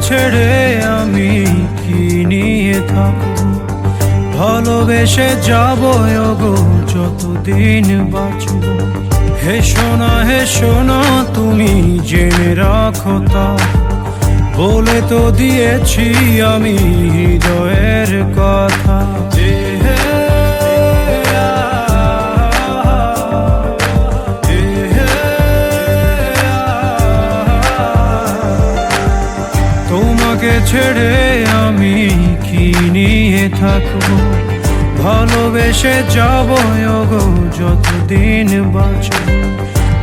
ছেড়ে আমি কি নিয়ে থাকো ভালোবেসে যাব গো যতদিন বাঁচব। হে সোনা হে সোনা, তুমি জেনে রাখো তা। বলে তো দিয়েছি আমি হৃদয়ের কথা। ছেড়ে আমি কি নিয়ে ভালোবেসে যাব গো যতদিন বাঁচব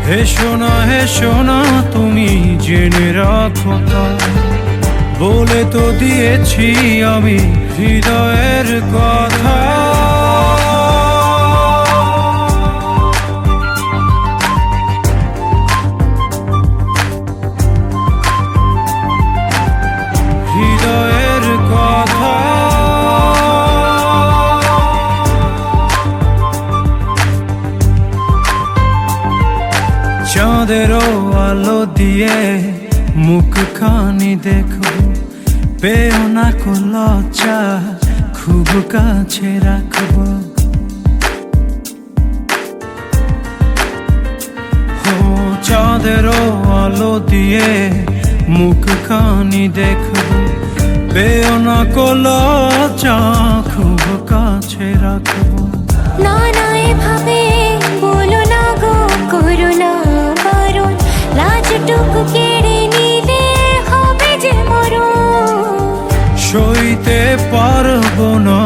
হে সোনা হে সোনা তুমি জেনে রাখো তা। বলে তো দিয়েছি আমি হৃদয়ের কথা। চাঁদেরও আলো দিয়ে মুখখানি দেখো। পেও না কো লজ্জা, খুব কাছে রাখব। চাঁদেরও আলো দিয়ে মুখখানি দেখব পেও না কো লজ্জা, খুব কাছে রাখব। পারব না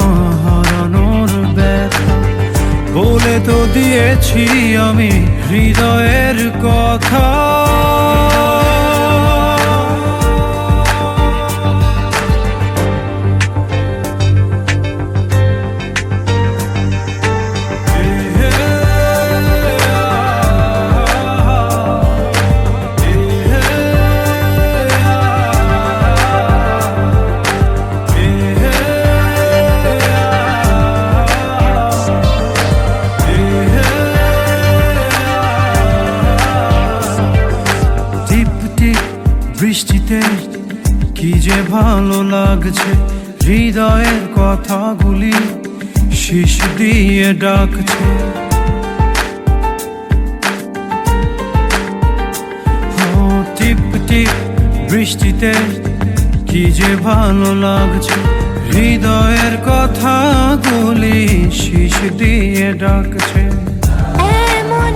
হারানোর ব্যথা। বলে তো দিয়েছি আমি হৃদয়ের কথা। কি যে ভালো লাগছে হৃদয়ের কথাগুলি শীষ দিয়ে ডাকছে। টিপ টিপ বৃষ্টিতে কি যে ভালো লাগছে হৃদয়ের কথাগুলি শীষ দিয়ে ডাকছে। এমন